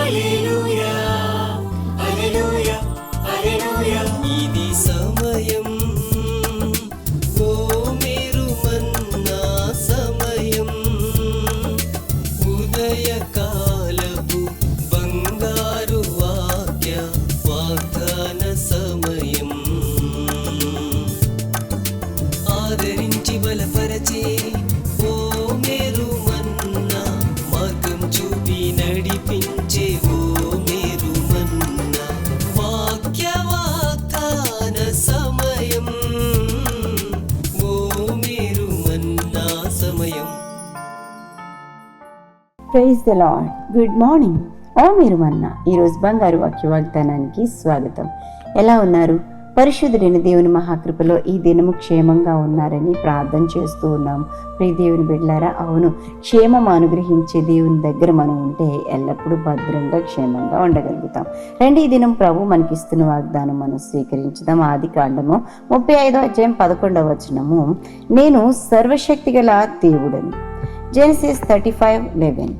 హల్లెలూయా హల్లెలూయా హల్లెలూయా. ఇది సమయం ఓ మీరు మన్నా సమయం. ఉదయకాలపు praise the Lord good morning ఓ మీరు మన్న ఈరోజు బంగారు వాక్య వాగ్దానానికి స్వాగతం. ఎలా ఉన్నారు? పరిశుద్ధుడైన దేవుని మహాకృపలో ఈ దినము క్షేమంగా ఉన్నారని ప్రార్థన చేస్తూ ఉన్నాం. ప్రియ దేవుని బిడ్డారా అవును క్షేమం అనుగ్రహించే దేవుని దగ్గర మనం ఉంటే ఎల్లప్పుడూ భద్రంగా క్షేమంగా ఉండగలుగుతాం. రెండు ఈ దినం ప్రభు మనకిస్తున్న వాగ్దానం మనం స్వీకరించుదాం. ఆది కాండము ముప్పై ఐదో అధ్యాయం పదకొండవ వచనము. నేను సర్వశక్తి గల దేవుడని. Genesis thirty five eleven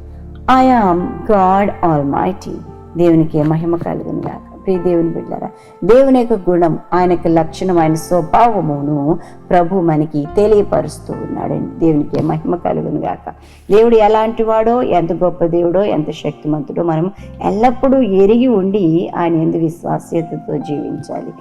I am God almighty దేవునికి మహిమ కలుగును గాక. ప్రియ దేవుని బిడ్డారా దేవుని యొక్క గుణం ఆయన యొక్క లక్షణం ఆయన స్వభావమును ప్రభు మనకి తెలియపరుస్తూ ఉన్నాడండి. దేవునికి మహిమ కలుగును గాక. దేవుడు ఎలాంటి వాడో ఎంత గొప్ప దేవుడో ఎంత శక్తిమంతుడో మనం ఎల్లప్పుడూ ఎరిగి ఉండి ఆయన ఎందు విశ్వాస్యతతో జీవించాలి.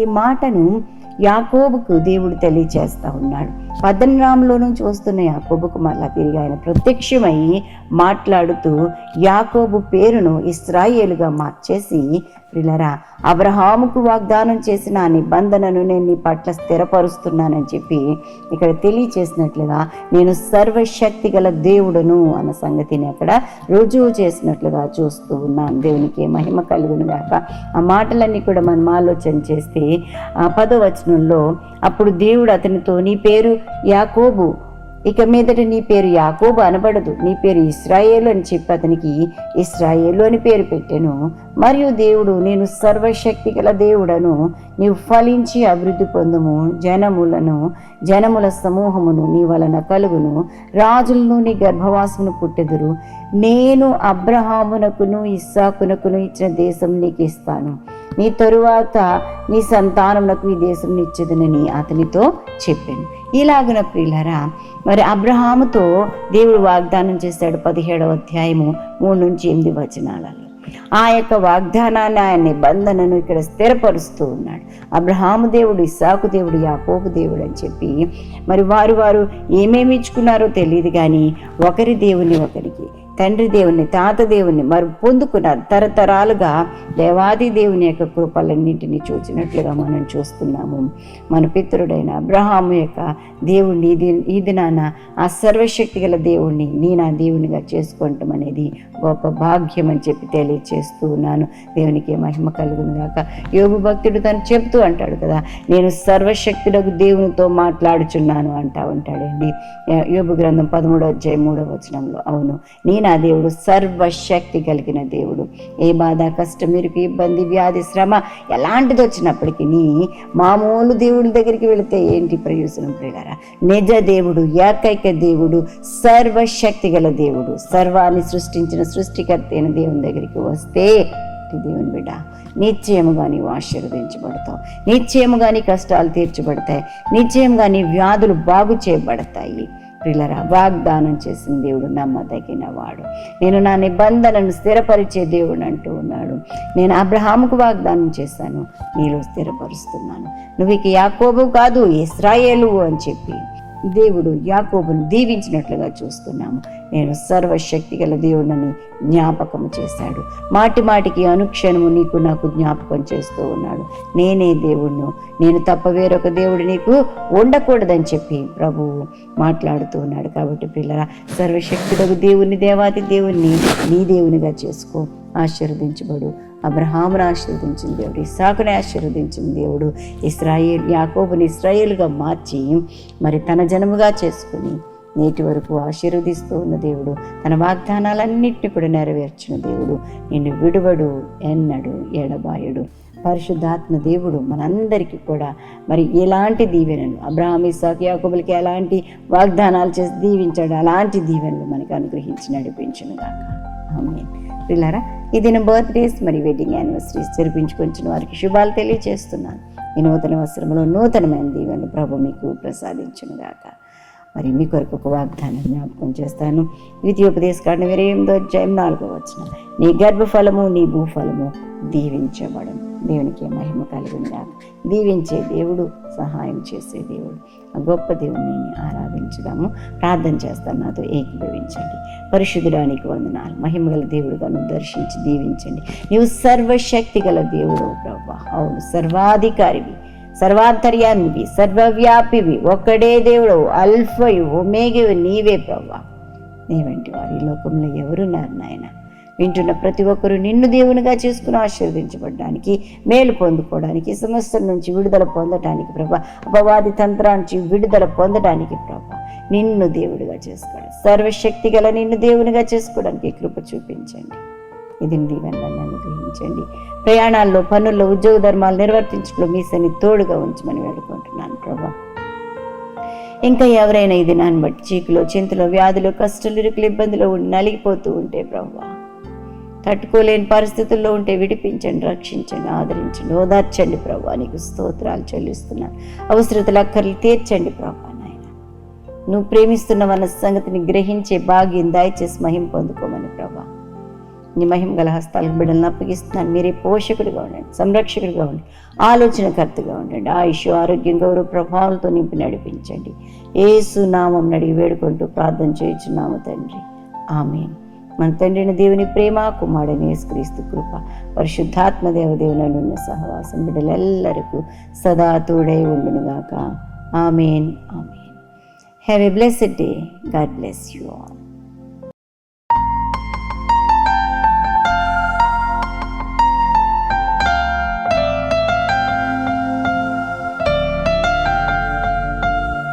ఈ మాటను యాకోబుకు దేవుడు తెలియచేస్తా ఉన్నాడు. పద్దనరాములో నుంచి వస్తున్న యాకోబుకు మళ్ళా తిరిగి ఆయన ప్రత్యక్షమై మాట్లాడుతూ యాకోబు పేరును ఇస్రాయేలుగా మార్చేసి ప్రిలరా అబ్రహాముకు వాగ్దానం చేసిన ఆ నిబంధనను నేను నీ పట్ల స్థిరపరుస్తున్నానని చెప్పి ఇక్కడ తెలియచేసినట్లుగా నేను సర్వశక్తి గల దేవుడను అన్న సంగతిని అక్కడ రుజువు చేసినట్లుగా చూస్తూ ఉన్నాను దేవునికి మహిమ కలుగును గాక. ఆ మాటలన్నీ కూడా మనం ఆలోచన చేస్తే ఆ పదవచనంలో అప్పుడు దేవుడు అతనితో నీ పేరు యాకోబు. ఇక మీదట నీ పేరు యాకోబు అనబడదు. నీ పేరు ఇస్రాయేల్ అని చెప్పి అతనికి ఇస్రాయేలు అని పేరు పెట్టాను. మరియు దేవుడు నేను సర్వశక్తి గల దేవుడను నీవు ఫలించి అభివృద్ధి పొందుము. జనములను జనముల సమూహమును నీ వలన కలుగును. రాజులను నీ గర్భవాసమును పుట్టెదురు. నేను అబ్రహామునకును ఇస్సాకునకును ఇచ్చిన దేశం నీకు ఇస్తాను. నీ తరువాత నీ సంతానములకు ఈ దేశం నిచ్చేదనని అతనితో చెప్పాను. ఇలాగున ప్రియులరా మరి అబ్రహాముతో దేవుడు వాగ్దానం చేశాడు పదిహేడవ అధ్యాయము మూడు నుంచి ఎనిమిది వచనాలలో. ఆ యొక్క వాగ్దానాన్ని ఆయన నిబంధనను ఇక్కడ స్థిరపరుస్తూ ఉన్నాడు. అబ్రహాము దేవుడు ఇస్సాకు దేవుడు యాకోబు దేవుడు అని చెప్పి మరి వారు వారు ఏమేమి ఇచ్చుకున్నారో తెలియదు కానీ ఒకరి దేవుని ఒకరికి తండ్రి దేవుని తాత దేవుని మరి పొందుకున్నారు. తరతరాలుగా దేవాది దేవుని యొక్క కృపలన్నింటినీ చూచినట్లుగా మనం చూస్తున్నాము. మన పితరుడైన అబ్రహాము యొక్క దేవుణ్ణి ఈ ఈ దినాన ఆ సర్వశక్తి గల దేవుణ్ణి నీ నా దేవునిగా చేసుకోవటం అనేది గొప్ప భాగ్యం అని చెప్పి తెలియచేస్తూ ఉన్నాను. దేవునికి మహిమ కలుగును గాక. యోగు భక్తుడు తను చెప్తూ అంటాడు కదా నేను సర్వశక్తులకు దేవునితో మాట్లాడుచున్నాను అంటా ఉంటాడండి. యోగు గ్రంథం పదమూడో అధ్యాయం మూడో వచనంలో అవును నీ నా దేవుడు సర్వశక్తి కలిగిన దేవుడు. ఏ బాధ కష్టం ఇరుకు ఇబ్బంది వ్యాధి శ్రమ ఎలాంటిది వచ్చినప్పటికీ నీ మామూలు దేవుడి దగ్గరికి వెళితే ఏంటి ప్రయోజనం ప్రియారా నిజ దేవుడు ఏకైక దేవుడు సర్వశక్తి గల దేవుడు సర్వాన్ని సృష్టించిన సృష్టికర్త అయిన దేవుని దగ్గరికి వస్తే దేవుని బిడ్డ? నిశ్చయముగా నీవు ఆశీర్వదించబడతావు. నిశ్చయముగా నీ కష్టాలు తీర్చబడతాయి. నిశ్చయముగా నీ వ్యాధులు బాగు చేయబడతాయి. ప్రిలరా వాగ్దానం చేసిన దేవుడు నమ్మదగిన వాడు. నేను నా నిబంధనను స్థిరపరిచే దేవుడు అంటూ ఉన్నాడు. నేను అబ్రహాముకు వాగ్దానం చేశాను నీలో స్థిరపరుస్తున్నాను. నువ్వు ఇక యాకోబు కాదు ఇస్రాయేలు అని చెప్పి. దేవుడు యాకోబును దీవించినట్లుగా చూస్తున్నాము. నేను సర్వశక్తి గల దేవుడని జ్ఞాపకం చేశాడు. మాటి మాటికి అనుక్షణము నీకు నాకు జ్ఞాపకం చేస్తూ ఉన్నాడు. నేనే దేవుణ్ణు. నేను తప్ప వేరొక దేవుడు నీకు ఉండకూడదని చెప్పి ప్రభువు మాట్లాడుతూ ఉన్నాడు. కాబట్టి పిల్లల సర్వశక్తులకు దేవుని దేవాది దేవుణ్ణి నీ దేవునిగా చేసుకో. ఆశీర్వదించబడు. అబ్రహామును ఆశీర్వదించిన దేవుడు ఇసాకుని ఆశీర్వదించిన దేవుడు ఇస్రాయేల్ యాకోబుని ఇస్రాయేల్గా మార్చి మరి తన జనముగా చేసుకుని నేటి వరకు ఆశీర్వదిస్తూ ఉన్న దేవుడు తన వాగ్దానాలన్నింటినీ కూడా నెరవేర్చిన దేవుడు నిన్ను విడువడు ఎన్నడు ఎడబాయుడు. పరిశుద్ధాత్మ దేవుడు మనందరికీ కూడా మరి ఎలాంటి దీవెనలు అబ్రహాం ఇసాక్ యాకోబులకి ఎలాంటి వాగ్దానాలు చేసి దీవించాడు అలాంటి దీవెనలు మనకు అనుగ్రహించి నడిపించను గాక ఆమె పిల్లరా ఈ దిన బర్త్డేస్ మరి వెడ్డింగ్ యానివర్సరీస్ జరిపించుకొంచిన వారికి శుభాలు తెలియజేస్తున్నాను. ఈ నూతన వస్త్రంలో నూతనమైన దీవెన ప్రభు మీకు ప్రసాదించును గాక. మరి మీ కొరకు ఒక వాగ్దానం జ్ఞాపకం చేస్తాను. ద్వితీయోపదేశ కాండ వేరే ఎనిమిదో అధ్యాయం నాలుగో వచ్చిన నీ గర్భఫలము నీ భూఫలము దీవించబడను. దేవునికి మహిమ కలుగును దీవించే దేవుడు సహాయం చేసే దేవుడు. ఆ గొప్ప దేవుణ్ణి ఆరాధించుదాము. ప్రార్థన చేస్తాను నాతో ఏకీభవించండి. పరిశుద్ధుడానికి వందనాలు. మహిమగల దేవుడుగా నువ్వు దర్శించి దీవించండి. నీవు సర్వశక్తి గల దేవుడు ప్రభా. అవును సర్వాధికారివి సర్వాంతర్యామివి సర్వవ్యాపివి. ఒక్కడే దేవుడు అల్ఫయు ఒమేగవి నీవే ప్రభా. నీ వంటి వారు ఈ లోకంలో ఎవరున్నారు నాయన? వింటున్న ప్రతి ఒక్కరూ నిన్ను దేవునిగా చేసుకుని ఆశీర్వదించబడడానికి మేలు పొందుకోవడానికి సమస్యల నుంచి విడుదల పొందడానికి ప్రభా. అపవాది తంత్రానికి విడుదల పొందడానికి ప్రభా. నిన్ను దేవుడిగా చేసుకోవడం సర్వశక్తి గల నిన్ను దేవునిగా చేసుకోవడానికి కృప చూపించండి. ఇది దీవెనలను అనుగ్రహించండి. ప్రయాణాల్లో పనుల్లో ఉద్యోగ ధర్మాలు నిర్వర్తించడంలో మీ సన్ని తోడుగా ఉంచమని వేడుకుంటున్నాను ప్రభా. ఇంకా ఎవరైనా ఇది నాన్ని బట్టి చీకులో చింతలో వ్యాధులు కష్టాలు ఇరుకులు ఇబ్బందులు ఉండి నలిగిపోతూ ఉంటే ప్రభా తట్టుకోలేని పరిస్థితుల్లో ఉంటే విడిపించండి రక్షించండి ఆదరించండి. ఓదార్చండి ప్రభా నీకు స్తోత్రాలు చెల్లిస్తున్నాను. అవసరతలు అక్కర్లు తీర్చండి ప్రభా నాయన. నువ్వు ప్రేమిస్తున్నవన్న సంగతిని గ్రహించే భాగ్యం దయచేసి మహిం పొందుకోమని ప్రభా. నీ మహిమ గల హస్తాలకు బిడ్డలను అప్పగిస్తున్నాను. మీరే పోషకుడిగా ఉండండి సంరక్షకుడిగా ఉండండి ఆలోచనకర్తగా ఉండండి. ఆయుష్ ఆరోగ్యం గౌరవ ప్రభావాలతో నింపి నడిపించండి. ఏసు నామం నడిగి వేడుకుంటూ ప్రార్థన చేయించున్నాము తండ్రి. ఆమెను. మన తండ్రిని దేవుని ప్రేమ కుమారుడని యేసుక్రీస్తు కృప పరిశుద్ధాత్మ దేవదేవులను ఉన్న సహవాసం బిడ్డలెల్లరకు సదా తోడై ఉండునుగాక. Amen amen. Have a blessed day God bless you all